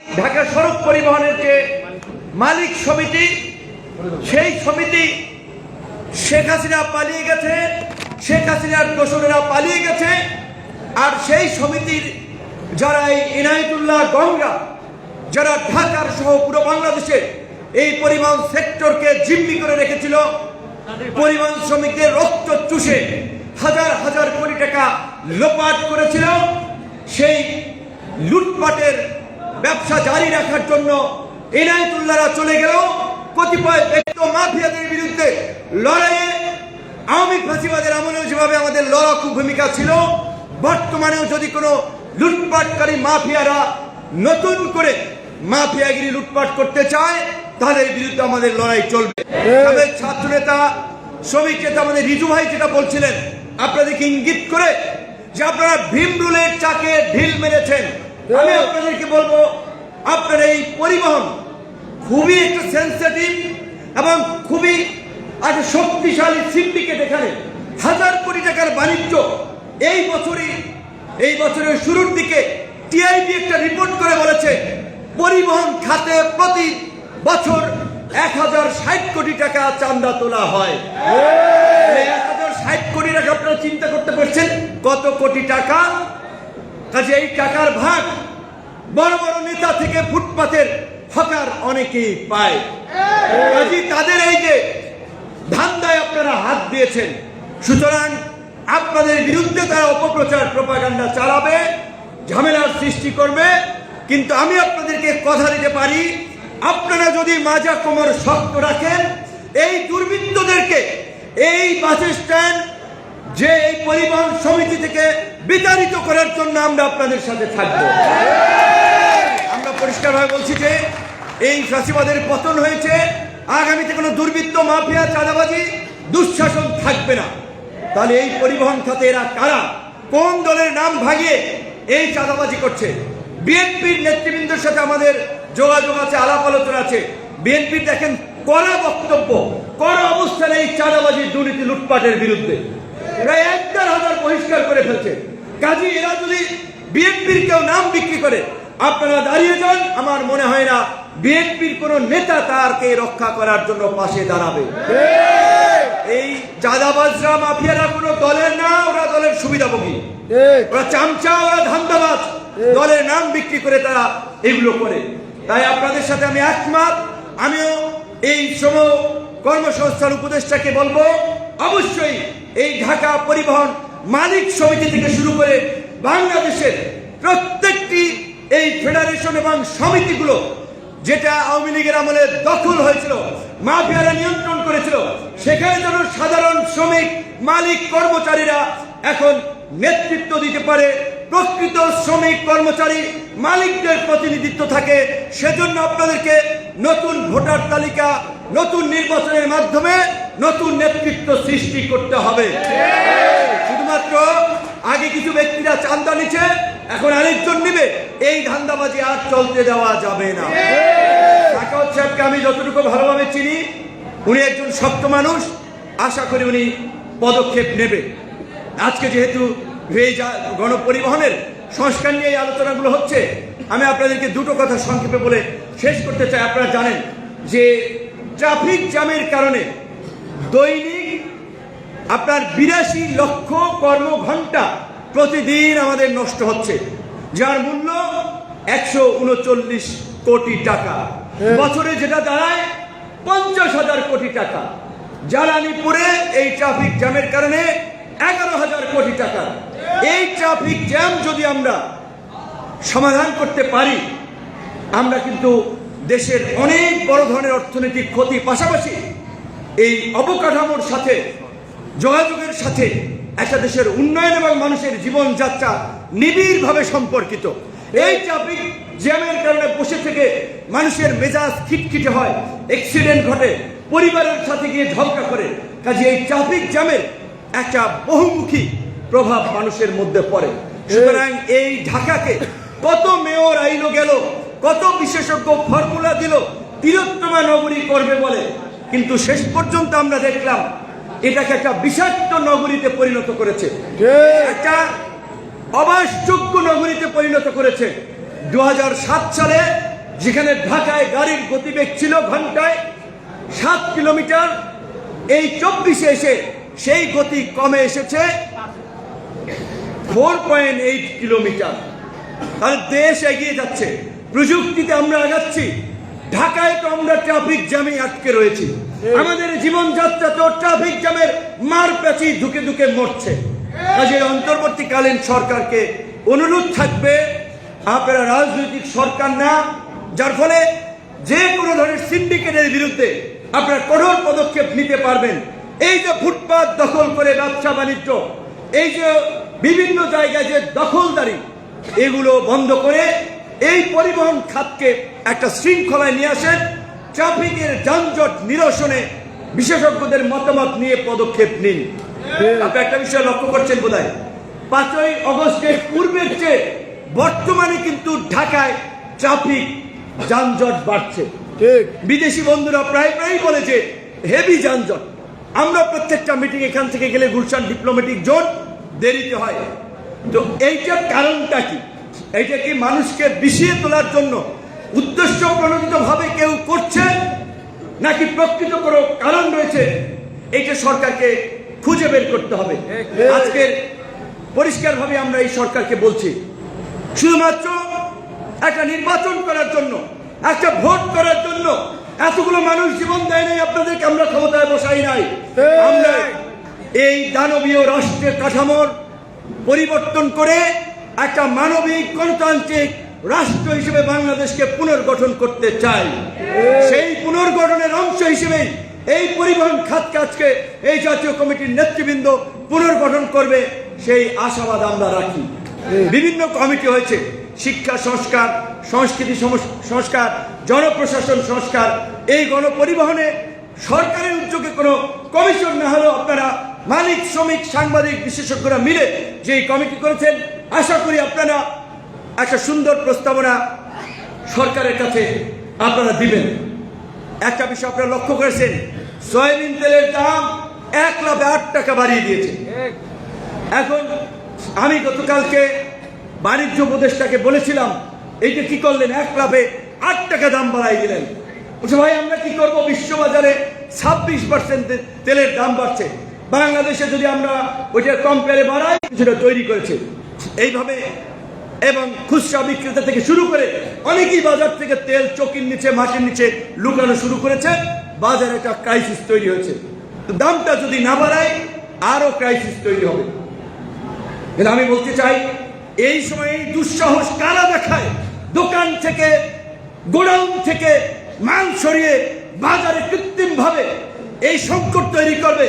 ঢাকা সড়ক পরিবহনের যে মালিক সমিতি, সেই সমিতি শেখ হাসিনা পালিয়ে গেছে, শেখ হাসিনার দোসরেরা পালিয়ে গেছে, আর সেই সমিতির যারা এই ইনায়তুল্লাহ গঙ্গা, যারা ঢাকার সহ পুরো বাংলাদেশে এই পরিবহন সেক্টরকে জিম্মি করে রেখেছিল, পরিবহন শ্রমিকদের রক্ত চুষে হাজার হাজার কোটি টাকা লোপাট করেছিল, সেই লুটপাটের ব্যবসা জারি রাখার জন্য ইনায়তুল্লাহরা চলে গেল। কতিপয় ব্যক্তি মাফিয়াদের বিরুদ্ধে লড়াইয়ে আওয়ামী ফাঁসিবাদের আমলেও যেভাবে আমাদের লড়াকু ভূমিকা ছিল বর্তমানেও যদি কোনো লুটপাটকারী মাফিয়ারা নতুন করে মাফিয়াগিরি লুটপাট করতে চায় তাহলে তাদের বিরুদ্ধে আমাদের লড়াই চলবে। তবে ছাত্র নেতা শ্রমিক নেতা আমাদের রিজু ভাই যেটা বলছিলেন আপনাদেরকে ইঙ্গিত করে যে আপনারা ভীম রুলের চাকে ঢিল মেরেছেন। আমি আপনাদেরকে বলব আপনার এই পরিবহন খুবই একটা সেন্সিটিভ এবং খুবই একটা শক্তিশালী সিন্ডিকেট এখানে। হাজার কোটি টাকার বাণিজ্য এই বছরই এই বছরের শুরুর দিকে টিআইবি একটা রিপোর্ট করে বলেছে পরিবহন খাতে প্রতি বছর এক হাজার ষাট কোটি টাকা চান্দা তোলা হয়। এক হাজার ষাট কোটি টাকা আপনারা চিন্তা করতে পারছেন? কত কোটি টাকা কাজে এই টাকার ভাগ বড় বড় নেতা থেকে ফুটপাতের হকার অনেকেই পায়। কাজে তাদের এই যে ধান্দায় আপনারা হাত দিয়েছেন, সুতরাং আপনাদের বিরুদ্ধে তারা অপপ্রচার, প্রপাগান্ডা চালাবে, ঝামেলার সৃষ্টি করবে। কিন্তু আমি আপনাদেরকে কথা দিতে পারি, আপনারা যদি মাজা কোমর শক্ত রাখেন, এই দুর্বৃত্তদেরকে, এই বাস স্ট্যান্ড যে এই পরিবহন সমিতি থেকে বিতাড়িত করার জন্য আমরা আপনাদের সাথে থাকব। আমরা পরিষ্কারভাবে বলছি যে এই ফাঁসিবাদের পতন হয়েছে। আগামীতে কোনো দুর্বৃত্ত মাফিয়া, চাঁদাবাজি, দুঃশাসন থাকবে না। তাহলে এই পরিবহন খাতে এরা কারা? কোন দলের নাম ভাগিয়ে এই চাঁদাবাজি করছে? বিএনপির নেতৃবৃন্দের সাথে আমাদের যোগাযোগ আছে, আলাপ আলোচনা আছে। বিএনপি দেখেন কড়া বক্তব্য, কড়া অবস্থানে এই চাঁদাবাজি দুর্নীতি লুটপাটের বিরুদ্ধে। প্রায় এক দেড় হাজার বহিষ্কার করে ফেলছে। কাজী এরা যদি বিএনপির কেউ নাম বিক্রি করে আপনারা দাঁড়িয়ে যান আমার মনে হয় না বিএনপির কোন নেতা তারকে রক্ষা করার জন্য পাশে দাঁড়াবে। এই চাঁদাবাজরা মাফিয়ারা কোনো দলের না ওরা দলের সুবিধাভোগী। ওরা চামচা ওরা ধান্দাবাজ। দলের নাম বিক্রি করে তারা এগুলো করে। তাই আপনাদের সাথে আমি একমত। আমিও এই শ্রম কর্মসংস্থান উপদেষ্টাকে বলব অবশ্যই এই ঢাকা পরিবহন মালিক সমিতি থেকে শুরু করে বাংলাদেশের প্রত্যেকটি এই ফেডারেশন এবং সমিতিগুলো, যেটা আওয়ামী লীগের আমলে দখল হয়েছিল, মাফিয়ারা নিয়ন্ত্রণ করেছিল, সেখানে যেন সাধারণ শ্রমিক, মালিক, কর্মচারীরা এখন নেতৃত্ব দিতে পারে, প্রকৃত শ্রমিক, কর্মচারী, মালিকদের প্রতিনিধিত্ব থাকে, সেজন্য আপনাদেরকে নতুন ভোটার তালিকা, নতুন নির্বাচনের মাধ্যমে নতুন নেতৃত্ব সৃষ্টি করতে হবে। শুধুমাত্র আগে কিছু ব্যক্তিরা চান্দা নিচ্ছে, এখন আরেকজন নিবে। এই ধান্দাবাজি আর চলতে দেওয়া যাবে না। সাকাওয়াত সাহেবকে আমি যতটুকু ভালোভাবে চিনি, উনি একজন শক্ত মানুষ। আশা করি উনি পদক্ষেপ নেবে। আজকে যেহেতু গণপরিবহনের সংস্কার নিয়ে এই আলোচনাগুলো হচ্ছে, আমি আপনাদেরকে দুটো কথা সংক্ষেপে বলে শেষ করতে চাই আপনারা জানেন যে ট্রাফিক জ্যামের কারণে দৈনিক আপনার বিরাশি লক্ষ কর্মঘন্টা প্রতিদিন আমাদের নষ্ট হচ্ছে যার মূল্য একশো উনচল্লিশ কোটি টাকা। বছরে যেটা দাঁড়ায় পঞ্চাশ হাজার কোটি টাকা। জ্বালানি পুরে এই ট্রাফিক জ্যামের কারণে এগারো হাজার কোটি টাকা। এই ট্রাফিক জ্যাম যদি আমরা সমাধান করতে পারি আমরা কিন্তু দেশের অনেক বড় ধরনের অর্থনৈতিক ক্ষতি পাশাপাশি এই অবকাঠামোর সাথে যোগাযোগের সাথে একটা দেশের উন্নয়ন এবং মানুষের জীবনযাত্রা নিবিড়ভাবে সম্পর্কিত। এই ট্রাফিক জ্যামের কারণে বসে থেকে মানুষের মেজাজ খিটখিটে হয় অ্যাক্সিডেন্ট ঘটে পরিবারের সাথে গিয়ে ঝগড়া করে। কাজে এই ট্রাফিক জ্যামের একটা বহুমুখী প্রভাব মানুষের মধ্যে পড়ে। সুতরাং এই ঢাকাকে কত মেয়র আইলো গেল কত বিশেষজ্ঞ ফর্মুলা দিল তিলোত্তমা নগরী করবে বলে। কিন্তু শেষ পর্যন্ত আমরা দেখলাম এটাকে একটা বিষাক্ত নগরীতে পরিণত করেছে। একটা অবাসযোগ্য নগরীতে পরিণত করেছে। দু হাজার সাত সালে যেখানে ঢাকায় গাড়ির গতিবেগ ছিল ঘন্টায় সাত কিলোমিটার এই চব্বিশে এসে সেই গতি কমে এসেছে ফোর পয়েন্ট এইট কিলোমিটার। তাহলে দেশ এগিয়ে যাচ্ছে। প্রযুক্তিতে আমরা আগাচ্ছি। ঢাকায় তো আমরা ট্রাফিক জ্যামে আটকে রয়েছি। আমাদের জীবনযাত্রা তো ট্রাফিক জ্যামের মার পেঁচি ঢুকে ধুকে মরছে। কাজে অন্তর্বর্তীকালীন সরকারকে অনুরোধ থাকবে আপনারা রাজনৈতিক সরকার না যার ফলে যে কোনো ধরনের সিন্ডিকেটের বিরুদ্ধে আপনারা কঠোর পদক্ষেপ নিতে পারবেন। এই যে ফুটপাত দখল করে ব্যবসা বাণিজ্য এই যে বিভিন্ন জায়গায় যে দখলদারি এগুলো বন্ধ করে এই পরিবহন খাতকে একটা শৃঙ্খলায় নিয়ে আসেন। ট্রাফিকের যানজট নিরসনে বিশেষজ্ঞদের মতামত নিয়ে পদক্ষেপ নিন। আপনি একটা বিষয় লক্ষ্য করছেন বোধহয়? পাঁচই অগস্টের পূর্বের চেয়ে বর্তমানে কিন্তু ঢাকায় ট্রাফিক যানজট বাড়ছে। বিদেশি বন্ধুরা প্রায় প্রায় বলে যে হেভি যানজট। আমরা প্রত্যেকটা মিটিং এখান থেকে গেলে গুলশান ডিপ্লোম্যাটিক জোন দেরিতে হয়। তো এইটার কারণটা কি? এইটা কি মানুষকে বিষিয়ে তোলার জন্য উদ্দেশ্য প্রণোদিত ভাবে কেউ করছে? নাকি প্রকৃত কোনো কারণ রয়েছে? এইটা সরকারকে খুঁজে বের করতে হবে। আজকের পরিষ্কারভাবে আমরা এই সরকারকে বলছি, শুধুমাত্র একটা নির্বাচন করার জন্য, একটা ভোট করার জন্য এতগুলো মানুষ জীবন দেয় নাই, আপনাদেরকে আমরা ক্ষমতায় বসাই নাই। আমরা এই দানবীয় রাষ্ট্রের কাঠামোর পরিবর্তন করে একটা মানবিক গণতান্ত্রিক রাষ্ট্র হিসেবে বাংলাদেশকে পুনর্গঠন করতে চাই। সেই পুনর্গঠনের অংশ হিসেবেই এই পরিবহন খাত কাজকে এই জাতীয় কমিটির নেতৃবৃন্দ পুনর্গঠন করবে, সেই আশাবাদ আমরা রাখি। বিভিন্ন কমিটি হয়েছে, শিক্ষা সংস্কার, সংস্কৃতি সংস্কার, জনপ্রশাসন সংস্কার। এই গণপরিবহনে সরকারের উদ্যোগে কোনো কমিশন না হলেও আপনারা মালিক, শ্রমিক, সাংবাদিক, বিশেষজ্ঞরা মিলে যে কমিটি করেছেন আশা করি আপনারা একটা সুন্দর প্রস্তাবনা সরকারের কাছে আপনারা দিবেন। একটা বিষয় আপনারা লক্ষ্য করেছেন, সয়াবিন তেলের দাম এক লাখ আট টাকা বাড়িয়ে দিয়েছে। এখন আমি গতকালকে বাণিজ্য উপদেষ্টাকে বলেছিলাম, এইটা কি করলেন? এক লাভে আট টাকা দাম বাড়াই দিলেন। বলছে, ভাই, আমরা কি করব? বিশ্ববাজারে ছাব্বিশ পার্সেন্ট তেলের দাম বাড়ছে। বাংলাদেশে যদি আমরা ওইটা কম্পেয়ারে বাড়াই কিছুটা তৈরি করেছে। এইভাবে এবং খুচরা বিক্রেতা থেকে শুরু করে অনেকেই বাজার থেকে তেল চকির নিচে মাটির নিচে লুকানো শুরু করেছে। বাজারে একটা ক্রাইসিস তৈরি হয়েছে। দামটা যদি না বাড়ায়, আরও ক্রাইসিস তৈরি হবে। আমি বলতে চাই, এই সময় দুঃসাহস কারা দেখায়? দোকান থেকে, গোডাউন থেকে মাল সরিয়ে বাজারে কৃত্রিম ভাবে এই সংকট তৈরি করবে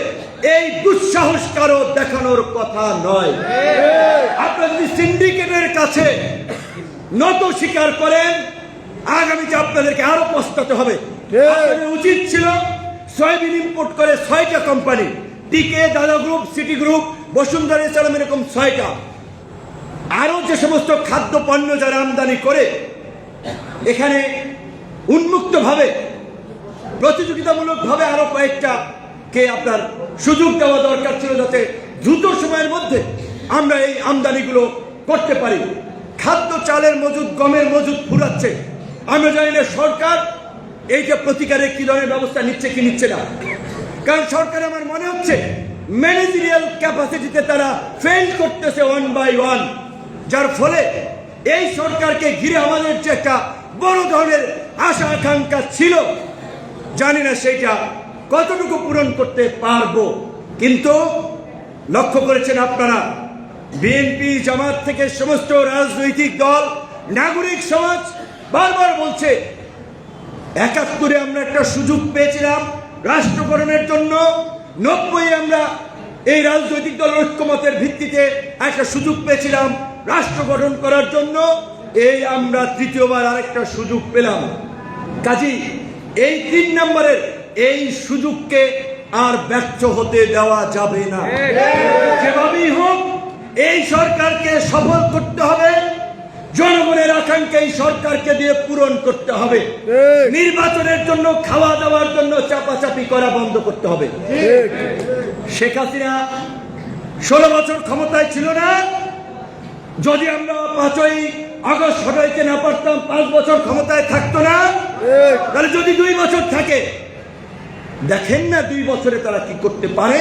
এই দুঃসাহস কারও দেখানোর কথা নয়। আপনারা যদি সিন্ডিকেটের কাছে নত স্বীকার করেন আগামীতে আপনাদেরকে আরও পস্তাতে হবে। আপনাদের উচিত ছিল সয়াবিন ইম্পোর্ট করে ছয়টা কোম্পানি টিকে দাদা group city group Bashundhara Islam এরকম ছয়টা। আরও যে সমস্ত খাদ্য পণ্য যারা আমদানি করে এখানে উন্মুক্তভাবে প্রতিযোগিতামূলকভাবে আরও কয়েকটা কে আপনার সুযোগ দেওয়া দরকার ছিল যাতে দ্রুত সময়ের মধ্যে আমরা এই আমদানিগুলো করতে পারি। খাদ্য চালের মজুদ, গমের মজুদ ফুরাচ্ছে। আমরা জানি না সরকার এইটা প্রতিকারে কি ধরনের ব্যবস্থা নিচ্ছে কি নিচ্ছে না। কারণ সরকার আমার মনে হচ্ছে ম্যানেজারিয়াল ক্যাপাসিটিতে তারা ফেল করতেছে ওয়ান বাই ওয়ান যার ফলে এই সরকারকে ঘিরে আমাদের যে একটা বড় ধরনের আশা আকাঙ্ক্ষা ছিল জানি না সেইটা কতটুকু পূরণ করতে পারব, কিন্তু লক্ষ্য করেছেন আপনারা বিএনপি জামাত থেকে সমস্ত রাজনৈতিক দল, নাগরিক সমাজ বারবার বলছে, একাত্তরে আমরা একটা সুযোগ পেয়েছিলাম রাষ্ট্র গঠনের জন্য, নব্বই আমরা এই রাজনৈতিক দল ঐক্যমতের ভিত্তিতে একটা সুযোগ পেয়েছিলাম রাষ্ট্র গঠন করার জন্য, এই আমরা তৃতীয়বার আরেকটা সুযোগ পেলাম। কাজী এই তিন নম্বরের এই সুযোগকে আর ব্যর্থ হতে দেওয়া যাবে না। যেভাবেই হোক, এই সরকারকে সফল করতে হবে। জনগণের আকাঙ্ক্ষা এই সরকারকে দিয়ে পূরণ করতে হবে। নির্বাচনের জন্য, খাওয়া দাওয়ার জন্য চাপাচাপি করা বন্ধ করতে হবে। শেখ হাসিনা ষোলো বছর ক্ষমতায় ছিল না। যদি আমরা পাঁচই আগস্ট হটাইতে না পারতাম পাঁচ বছর ক্ষমতায় থাকতো না। তাহলে যদি দুই বছর থাকে দেখেন না দুই বছরে তারা কি করতে পারে?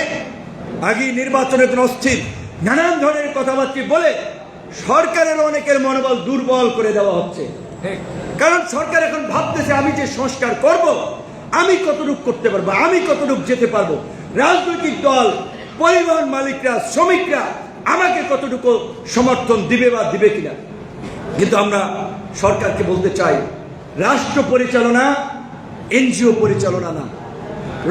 আগে নির্বাচনের জন্য অস্থির। নানান ধরনের কথাবার্তা বলে সরকারের অনেকের মনোবল দুর্বল করে দেওয়া হচ্ছে। কারণ সরকার এখন ভাবতেছে আমি যে সংস্কার করব আমি কতটুক করতে পারব আমি কতটুক যেতে পারব? রাজনৈতিক দল পরিবহন মালিকরা শ্রমিকরা আমাকে কতটুকু সমর্থন দিবে বা দিবে কিনা? কিন্তু আমরা সরকারকে বলতে চাই, রাষ্ট্র পরিচালনা এনজিও পরিচালনা না।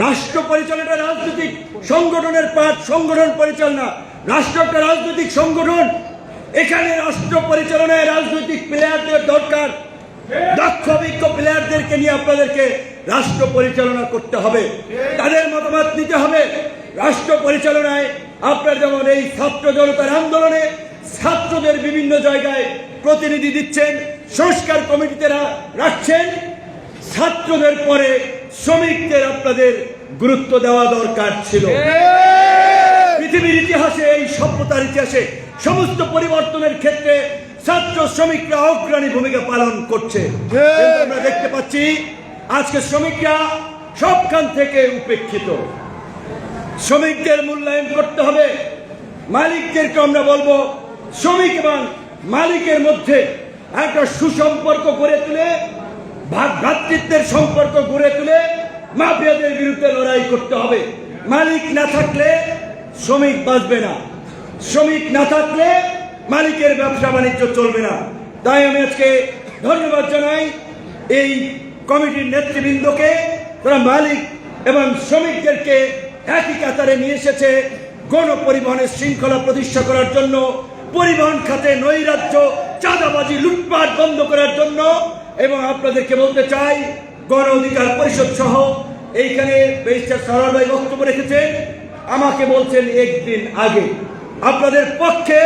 রাষ্ট্র পরিচালনা রাজনৈতিক সংগঠনের পাঠ, সংগঠন পরিচালনা। রাষ্ট্র একটা রাজনৈতিক সংগঠন। এখানে রাষ্ট্র পরিচালনায় রাজনৈতিক প্লেয়ারদের দরকার। দক্ষ, অভিজ্ঞ প্লেয়ারদেরকে নিয়ে আপনাদেরকে রাষ্ট্র পরিচালনা করতে হবে। তাদের মতামত নিতে হবে। রাষ্ট্র পরিচালনায় আপনার যেমন এই ছাত্র জনতার আন্দোলনে ছাত্রদের বিভিন্ন জায়গায় প্রতিনিধি দিচ্ছেন সংস্কার কমিটিতে রাখছেন। ছাত্রদের পরে শ্রমিকদের আপনাদের গুরুত্ব দেওয়া দরকার ছিল। পৃথিবীর ইতিহাসে এই সভ্যতার ইতিহাসে সমস্ত পরিবর্তনের ক্ষেত্রে ছাত্র শ্রমিকরা অগ্রণী ভূমিকা পালন করছে। আমরা দেখতে পাচ্ছি আজকে শ্রমিকরা সবখান থেকে উপেক্ষিত। শ্রমিকদের মূল্যায়ন করতে হবে। মালিকদেরকে আমরা বলব শ্রমিক এবং মালিকের মধ্যে একটা সুসম্পর্ক গড়ে তুলে ভ্রাতৃত্বের সম্পর্ক গড়ে তুলে মাফিয়াদের বিরুদ্ধে লড়াই করতে হবে। মালিক না থাকলে শ্রমিক বাঁচবে না। শ্রমিক না থাকলে মালিকের ব্যবসা বাণিজ্য চলবে না। তাই আমি আজকে ধন্যবাদ জানাই এই কমিটির নেতৃবৃন্দকে। তারা মালিক এবং শ্রমিকদেরকে একই কাতারে নিয়ে এসেছে গণপরিবহনের শৃঙ্খলা প্রতিষ্ঠা করার জন্য। পরিবহন খাতে নৈরাজ্য, চাঁদাবাজি, লুটপাট বন্ধ করার জন্য এবং আপনাদেরকে বলতে চাই, গণ অধিকার পরিষদ সহ এইখানে ভাই বক্তব্য রেখেছেন। আমাকে বলছেন একদিন আগে। আপনাদের পক্ষে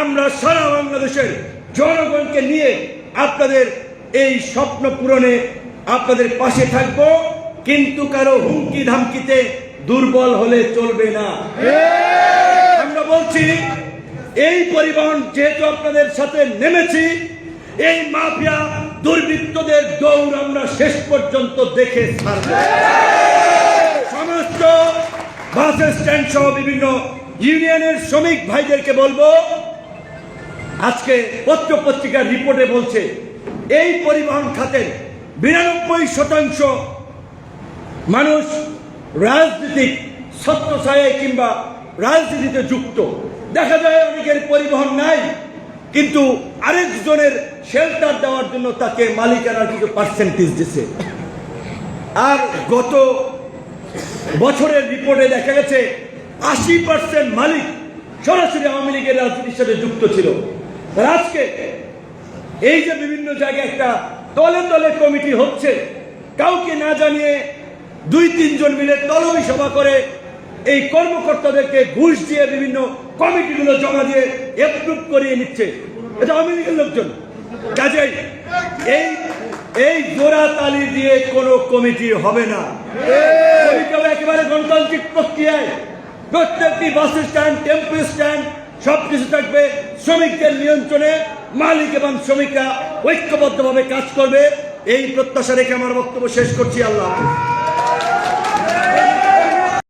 আমরা সারা বাংলাদেশের জনগণকে নিয়ে আপনাদের এই স্বপ্ন পূরণে আপনাদের পাশে থাকব, কিন্তু কারও হুমকি ধামকিতে দুর্বল হলে চলবে না। আমরা বলছি এই পরিবহন যেহেতু আপনাদের সাথে নেমেছি, এই মাফিয়া দুর্বৃত্তদের দৌড় আমরা শেষ পর্যন্ত দেখে সমস্ত বাস স্ট্যান্ড সহ বিভিন্ন ইউনিয়নের শ্রমিক ভাইদেরকে বলব, আজকে পত্র পত্রিকার রিপোর্টে বলছে, এই পরিবহন খাতের বিরানব্বই শতাংশ মানুষ রাজনীতিক ছত্রছায়ায় কিংবা রাজনীতিতে যুক্ত। দেখা যায় অনেকের পরিবহন নাই, কিন্তু আরেকজনের শেল্টার দেওয়ার জন্য তাকে মালিকানার কিছু পার্সেন্টেজ দিছে। আর গত বছরের রিপোর্টে দেখা গেছে, আশি পার্সেন্ট মালিক সরাসরি আওয়ামী লীগের রাজনীতির সাথে যুক্ত ছিল। আজকে এই যে বিভিন্ন জায়গায় একটা দলে দলে কমিটি হচ্ছে, কাউকে না জানিয়ে দুই তিনজন মিলে তলবি সভা করে এই কর্মকর্তাদেরকে ঘুষ দিয়ে বিভিন্ন কমিটিগুলো জমা দিয়ে এপ্রুভ করিয়ে নিচ্ছে। এটা আওয়ামী লীগের লোকজন। কাজেই এই এই জোড়া তালি দিয়ে কোনো কমিটি হবে না। একেবারে গণতান্ত্রিক প্রক্রিয়ায়। প্রত্যেকটি বাস স্ট্যান্ড, টেম্পো স্ট্যান্ড, সবকিছু থাকবে শ্রমিকদের নিয়ন্ত্রণে। মালিক এবং শ্রমিকরা ঐক্যবদ্ধভাবে কাজ করবে। এই প্রত্যাশা রেখে আমার বক্তব্য শেষ করছি। আল্লাহ।